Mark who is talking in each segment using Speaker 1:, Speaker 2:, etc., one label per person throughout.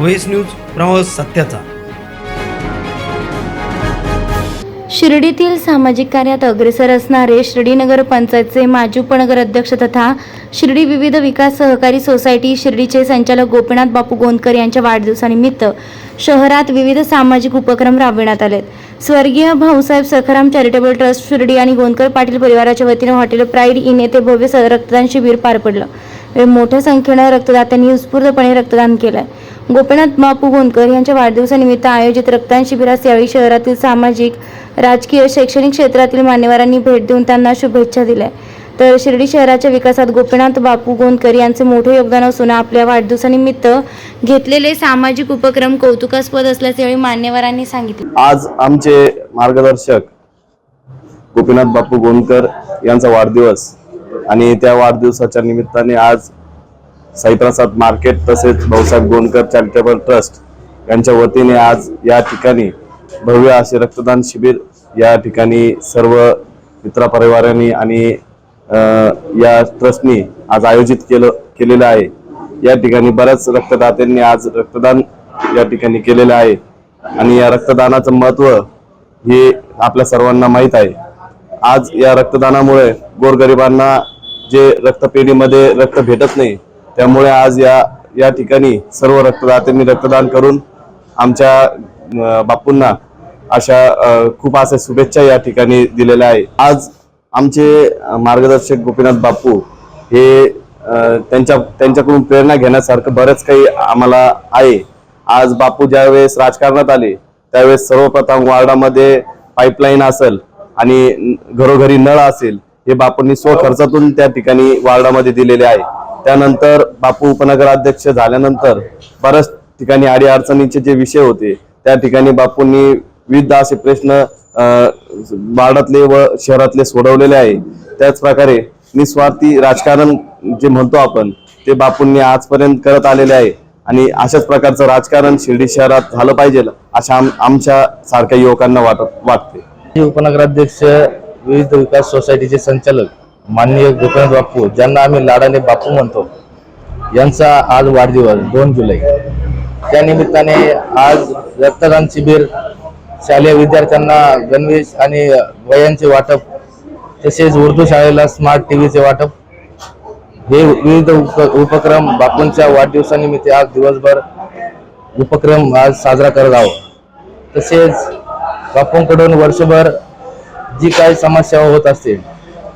Speaker 1: Voice news प्रवास सत्याचा.
Speaker 2: शिर्डीतील सामाजिक कार्यात अग्रेसर असणारे शिर्डी नगर पंचायतचे माजी उपनगराध्यक्ष तथा शिर्डी विविध विकास सहकारी सोसायटी शिर्डीचे संचालक गोपीनाथ बापू गोंदकर यांच्या वाढदिवसानिमित्त शहरात विविध सामाजिक उपक्रम राबविण्यात आलेत. स्वर्गीय भाऊसाहेब सखाराम चॅरिटेबल ट्रस्ट शिर्डी आणि गोंदकर पाटील परिवाराच्या वतीने हॉटेल प्राईड इन येथे भव्य रक्तदान शिबिर पार पडलं. मोठ्या संख्येनं रक्तदात्यांनी उत्स्फूर्तपणे रक्तदान केलंय. गोपीनाथ बापू गोंदकर यांच्या वाढदिवसानिमित्त आयोजित रक्तदान शिबिरास यावेळी शहरातील सामाजिक राजकीय शैक्षणिक क्षेत्रातील मान्यवरांनी भेट देऊन त्यांना शुभेच्छा दिल्या. तर शिर्डी शहराच्या विकासात गोपीनाथ बापू गोंदकर यांचे मोठे योगदान असून आपल्या वाढदिवसानिमित्त घेतलेले सामाजिक उपक्रम कौतुकास्पद असल्याचे यावेळी मान्यवरांनी सांगितले.
Speaker 3: आज आमचे मार्गदर्शक गोपीनाथ बापू गोंदकर यांचा वाढदिवस आणि त्या वाढदिवसाच्या निमित्ताने आज साईप्रसाद मार्केट तसेच भाऊसाहेब गोंडकर चॅरिटेबल ट्रस्ट यांच्या वतीने आज या ठिकाणी भव्य असे रक्तदान शिबिर या ठिकाणी सर्व मित्रपरिवारांनी आणि या ट्रस्टनी आज आयोजित केलं केलेलं आहे. या ठिकाणी बऱ्याच रक्तदात्यांनी आज रक्तदान या ठिकाणी केलेलं आहे. आणि या रक्तदानाचं महत्त्व हे आपल्या सर्वांना माहीत आहे. आज या रक्तदानामुळे गोरगरिबांना जे रक्तपेढीमध्ये रक्त भेटत नाही त्यामुळे आज या या ठिकाणी सर्व रक्तदात्यांनी रक्तदान करून आमच्या बापूंना अशा खूप अशा शुभेच्छा या ठिकाणी दिलेल्या आहे. आज आमचे मार्गदर्शक गोपीनाथ बापू हे त्यांच्या त्यांच्याकडून प्रेरणा घेण्यासारखं बरंच काही आम्हाला आहे. आज बापू ज्यावेळेस राजकारणात आले त्यावेळेस सर्वप्रथम वार्डामध्ये पाईपलाईन असेल आणि घरोघरी नळ असेल हे बापूंनी स्वखर्चातून त्या ठिकाणी वार्डामध्ये दिलेले आहे. त्यानंतर बापू उपनगराध्यक्ष झाल्यानंतर बऱ्याच ठिकाणी आडी अडचणीचे जे विषय होते त्या ठिकाणी बापूंनी विविध असे प्रश्न अं, वार्डातले व शहरातले सोडवलेले आहे. त्याच प्रकारे निस्वार्थी राजकारण जे म्हणतो आपण ते बापूंनी आजपर्यंत करत आलेले आहे. आणि अशाच प्रकारचं राजकारण शिर्डी शहरात झालं पाहिजे अशा आम- आमच्या सारख्या युवकांना वाटत वाटते.
Speaker 4: उपनगराध्यक्ष विविध विकास सोसायटीचे संचालक माननीय गोपीनाथ बापू ज्यांना आम्ही लाडाने बापू म्हणतो यांचा आज वाढदिवस दोन जुलै. त्या निमित्ताने आज रक्तदान शिबिर शालेय विद्यार्थ्यांना गणवेश आणि वयांचे वाटप तसेच उर्दू शाळेला स्मार्ट टीव्हीचे वाटप हे विविध उप उपक्रम बापूंच्या वाढदिवसानिमित्त आज दिवसभर उपक्रम आज साजरा करत आहोत. तसेच बापूंकडून वर्षभर जी काही समस्या होत असतील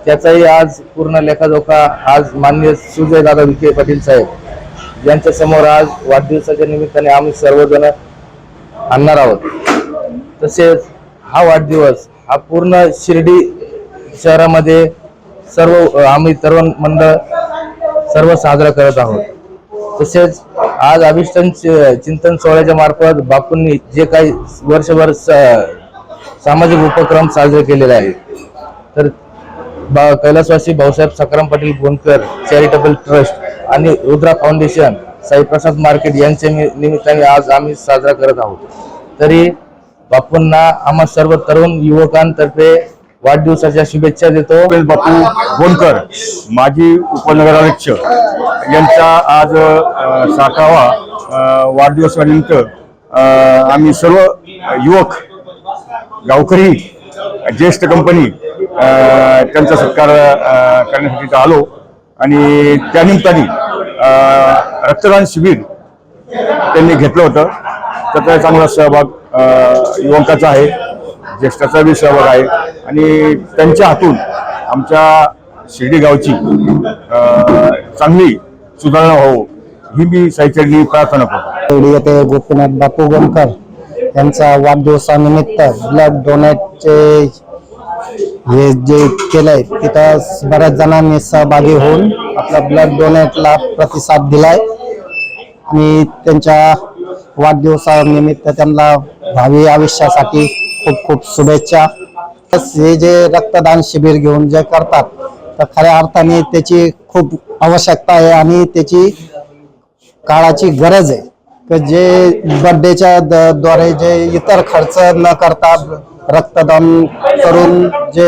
Speaker 4: त्याचाही आज पूर्ण लेखाजोखा आज माननीय सुजय दादा विखे पाटील साहेब यांच्या समोर आज वाढदिवसाच्या निमित्ताने आम्ही सर्वजण आणणार आहोत. तसेच हा वाढदिवस हा पूर्ण शिर्डी शहरामध्ये सर्व आम्ही तरुण मंडळ सर्व साजरा करत आहोत. तसेच आज अभिष्टन चि- चिंतन सोहळ्याच्या मार्फत बापूंनी जे काही वर्षभर स- सामाजिक उपक्रम साजरे केलेले आहेत तर बा कैलासवासी भाऊसाहेब सकाराम पाटील गोंदकर चॅरिटेबल ट्रस्ट आणि रुद्रा फाउंडेशन साईप्रसाद मार्केट यांच्या नि- निमित्ताने आज आम्ही साजरा करत आहोत. तरी बापूंना आम्हा सर्व तरुण युवकांतर्फे वाढदिवसाच्या शुभेच्छा देतो.
Speaker 5: बापू गोंदकर माजी उपनगराध्यक्ष यांचा आज साठावा वाढदिवसानिमित्त आम्ही सर्व युवक गावकरी ज्येष्ठ कंपनी त्यांचा सत्कार करण्यासाठी इथं आलो. आणि त्यानिमित्ताने रक्तदान शिबिर त्यांनी घेतलं होतं. त्याचा चांगला सहभाग युवकाचा आहे ज्येष्ठाचा बी सहभाग आहे. आणि त्यांच्या हातून आमच्या शिर्डी गावची चांगली सुधारणा हो ही मी साईचरणी प्रार्थना करतो.
Speaker 6: शिर्डी येथे गोपीनाथ बापू गोमकर यांचा वाढदिवसानिमित्त ब्लड डोनेटचे हे जे केलंय तिथं बऱ्याच जणांनी सहभागी होऊन आपला ब्लड डोनेटला प्रतिसाद दिलाय. आणि त्यांच्या वाढदिवसानिमित्त त्यांना भावी आयुष्यासाठी खूप खूप शुभेच्छा. हे जे रक्तदान शिबिर घेऊन जे करतात तर खऱ्या अर्थाने त्याची खूप आवश्यकता आहे आणि त्याची काळाची गरज आहे. जे बर्थडेच्या द्वारे जे इतर खर्च न करता रक्तदान करून जे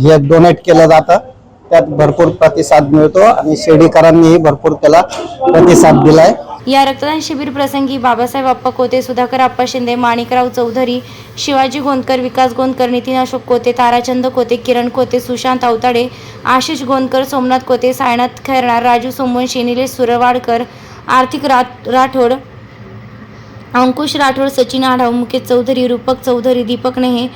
Speaker 6: हे डोनेट केलं जातं त्यात भरपूर प्रतिसाद मिळतो आणि शेडीकरांनीही भरपूर त्याला प्रतिसाद दिलाय.
Speaker 2: या रक्तदान शिबिर प्रसंगी बाबासाहेब आप्पा कोते सुधाकर आप्पा शिंदे माणिकराव चौधरी शिवाजी गोंदकर विकास गोंदकर नितीन अशोक कोते ताराचंद कोते किरण कोते सुशांत अवताडे आशिष गोंदकर सोमनाथ कोते सायनाथ खैरणार राजू सोमवंशी निलेश सुरवाडकर आर्थिक राठोड अंकुश राठोड सचिन आढाव मुकेश चौधरी रूपक चौधरी दीपक नेहे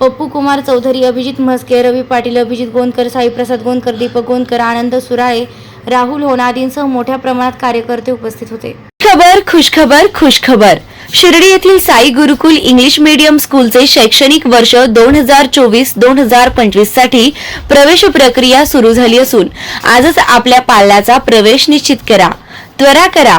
Speaker 2: पप्पू कुमार चौधरी अभिजित म्हस्के रवी पाटील अभिजित गोंदकर साईप्रसाद गोंदकर दीपक गोंदकर आनंद सुराळे राहुल होनादींसह मोठ्या प्रमाणात कार्यकर्ते उपस्थित होते.
Speaker 7: खबर खुशखबर खुशखबर. शिर्डी येथील साई गुरुकुल इंग्लिश मीडियम स्कूलचे शैक्षणिक वर्ष दोन हजार चोवीस दोन हजार पंचवीससाठी प्रवेश प्रक्रिया सुरू झाली असून आजच आपल्या पाल्याचा प्रवेश निश्चित करा. त्वरा करा.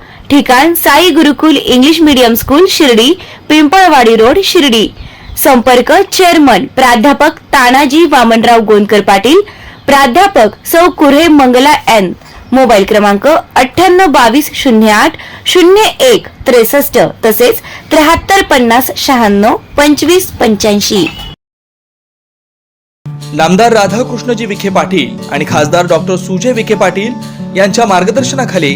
Speaker 7: ठिकाण Sai Gurukul English medium school Shirdi Pimpalwadi road Shirdi. संपर्क चेअरमन प्राध्यापक तानाजी वामनराव गोंदकर पाटील प्राध्यापक सौ कुरे मंगला एन. मोबाईल क्रमांक अठ्ठ्याण्णव बावीस शून्य आठ शून्य एक त्रेसष्ट तसेच त्र्याहत्तर पन्नास शहाण्णव पंचवीस पंच्याऐंशी.
Speaker 8: नामदार राधाकृष्णजी विखे पाटील आणि खासदार डॉक्टर सुजय विखे पाटील यांच्या मार्गदर्शनाखाली